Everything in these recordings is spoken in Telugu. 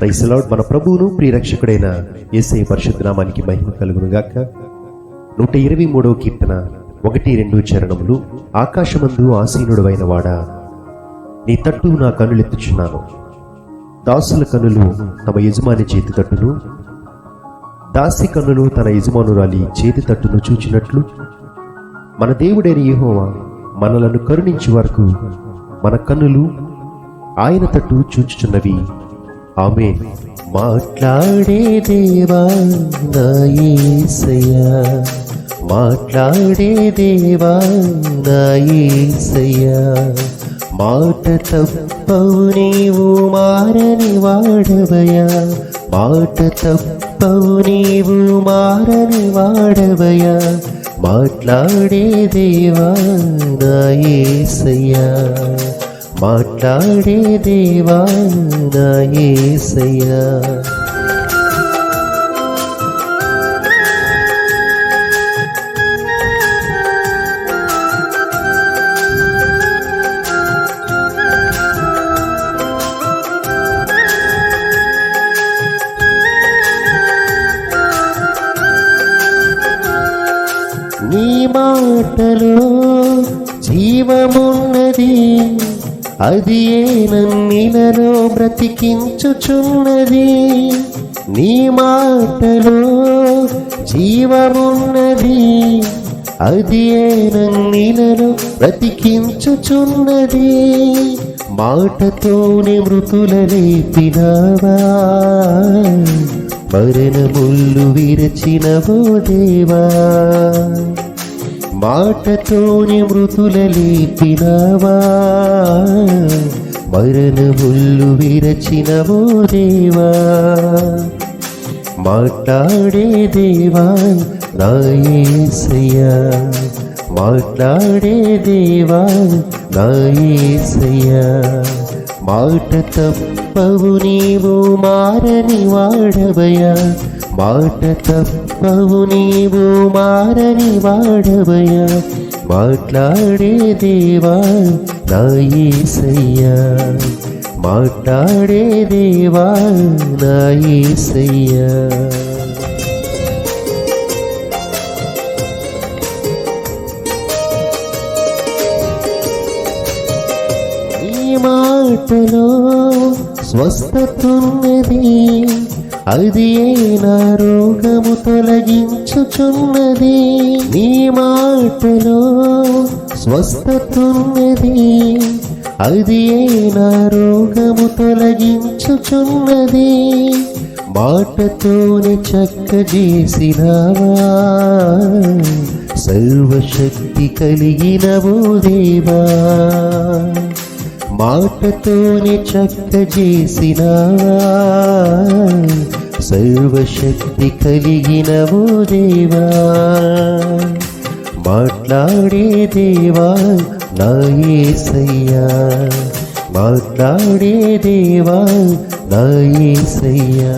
ప్రైసలాడ్ మన ప్రభువును ప్రియరక్షకుడైన ఎస్ఐ పరిశుద్ధనామానికి మహిమ కలుగునుగాక. నూట ఇరవై మూడవ కీర్తన ఒకటి రెండు చరణములు ఆకాశమందు ఆసీనుడవైన వాడా. నీ తట్టు నా కన్నులెత్తుచున్నాను. దాసుల కనులు తమ యజమాని చేతి తట్టును. దాసి కన్నులు తన యజమానురాలి చేతి తట్టును చూచినట్లు. మన దేవుడైన యహోవా మనలను కరుణించే వరకు మన కన్నులు ఆయన తట్టు చూచుచున్నవి. ఆమె మాట్లాడే దేవా నా యేసయ్యా మాట్లాడే దేవా నా యేసయ్యా మాట తప్పవు నీవు మారని వాడవయా మాట తప్పవు నీవు మారని వాడవయా మాట్లాడే దేవా నా యేసయ్యా మాట్లాడే దేవా నీ మాటలో జీవమున్నది. అది ఏ నన్నిలలో బ్రతికించుచున్నది? నీ మాటలో జీవమున్నది. అది ఏ నన్నిలలో బ్రతికించుచున్నది? మాటతోనే మృతుల లేపినావా మరణముళ్ళు విరచినవో దేవా? మాటతోని మృతుల మరణ ముళ్ళు విరచినవో దేవా? మాట్లాడే దేవా నాయసయ్యా. మాట్లాడే దేవా నాయసయ్యా. మాట తప్పవు నీవు మారని వాడవయా మాట తప్ప తప్పవు నీవు మారని వాడవయా మాట్లాడే దేవా నాయసయ్యా మాట్లాడే దేవా నాయసయ్యా నీ మాటలో స్వస్థతున్నది అది ఏ నా రోగము తొలగించుచున్నది. నీ మాటలో స్వస్థతున్నది. అది ఏ నా రోగము తొలగించుచున్నది. మాటతోనే చక్క చేసినావా సర్వశక్తి కలిగినవో దేవా. మాటతోనే చక్క చేసిన సర్వశక్తి కలిగిన ఓ దేవా. మాట్లాడే దేవా నాయసయ్యా మాట్లాడే దేవా నాయసయ్యా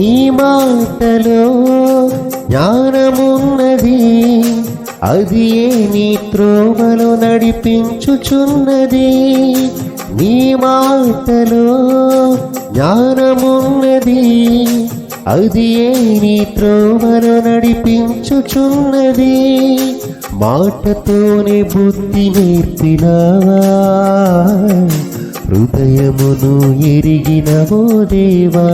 నీ మాటలో జ్ఞానమున్నది అది ఏ నీ త్రోవలో నడిపించుచున్నది? నీ మాటలో జ్ఞానమున్నది అది ఏ నీ త్రోవలో నడిపించుచున్నది? మాటతోనే బుద్ధి నేర్పినావా? హృదయమును ఎరిగినవో దేవా?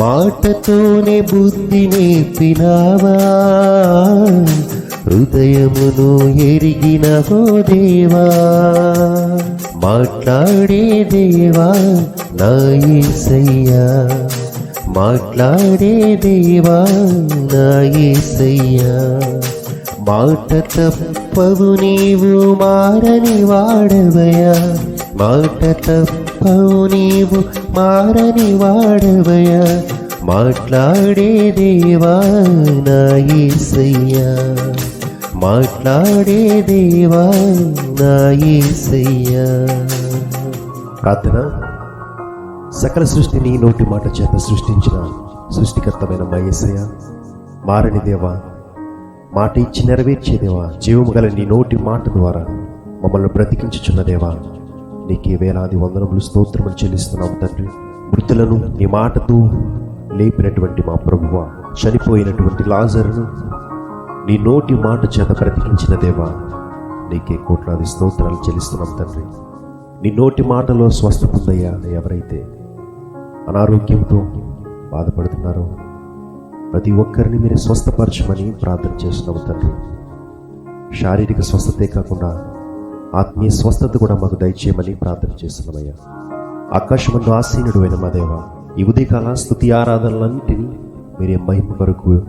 మాటతోనే బుద్ధి నేర్పినావా? హృదయమును ఎరిగినవో దేవా? మాట్లాడే దేవా నా యేసయ్యా మాట్లాడే దేవా నా యేసయ్యా మాట తప్పవు నీవు మారని వాడవయా మాట తప్ప చెప్పవు నీవు మారని వాడవయ మాట్లాడే దేవా నా యేసయ్యా మాట్లాడే దేవా నా యేసయ్యా ప్రార్థన. సకల సృష్టిని నోటి మాట చేత సృష్టించిన సృష్టికర్తమైన మా మారని దేవా మాట ఇచ్చి నెరవేర్చేదేవా జీవము గల నీ నోటి మాట ద్వారా మమ్మల్ని బ్రతికించుచున్నదేవా నీకే వేలాది వందనములు స్తోత్రములు చెల్లిస్తున్నాము తండ్రి. మృతులను నీ మాటతో లేపినటువంటి మా ప్రభువ చనిపోయినటువంటి లాజర్ను నీ నోటి మాట చేత బ్రతికించిన దేవా నీకే కోట్లాది స్తోత్రాలు చెల్లిస్తున్నాం తండ్రి. నీ నోటి మాటలో స్వస్థత ఉందయ్యా ఎవరైతే అనారోగ్యంతో బాధపడుతున్నారో ప్రతి ఒక్కరిని మీరు స్వస్థపరచమని ప్రార్థన చేస్తున్నాము తండ్రి. శారీరక స్వస్థతే కాకుండా ఆత్మీయ స్వస్థత కూడా మాకు దయచేయమని ప్రార్థన చేస్తున్నామయ్యా. ఆకాశమందు ఆసీనుడు అయిన మా దేవ ఈ ఉదయకాల స్థుతి ఆరాధనలన్నింటినీ మీరే మహిమ కొరకు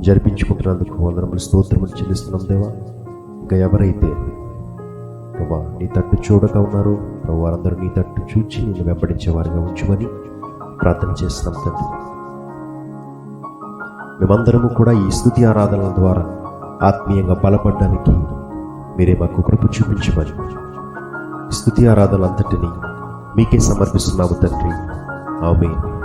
జరిపించుకుంటున్నందుకు వందనములు స్తోత్రములు చెల్లిస్తున్నాం దేవా. ఇంకా ఎవరైతే ప్రభా నీ తట్టు చూడక ఉన్నారు ప్రభు వారందరూ నీ తట్టు చూచి నేను వెంబడించే వారిగా ఉంచుమని ప్రార్థన చేస్తున్నాం తండ్రి. మేమందరము కూడా ఈ స్థుతి ఆరాధనల ద్వారా ఆత్మీయంగా బలపడడానికి మీరే మాకు కృప చూపించమని. స్థుతి ఆరాధనలంతటినీ మీకే సమర్పిస్తున్నాము తండ్రి. ఆమె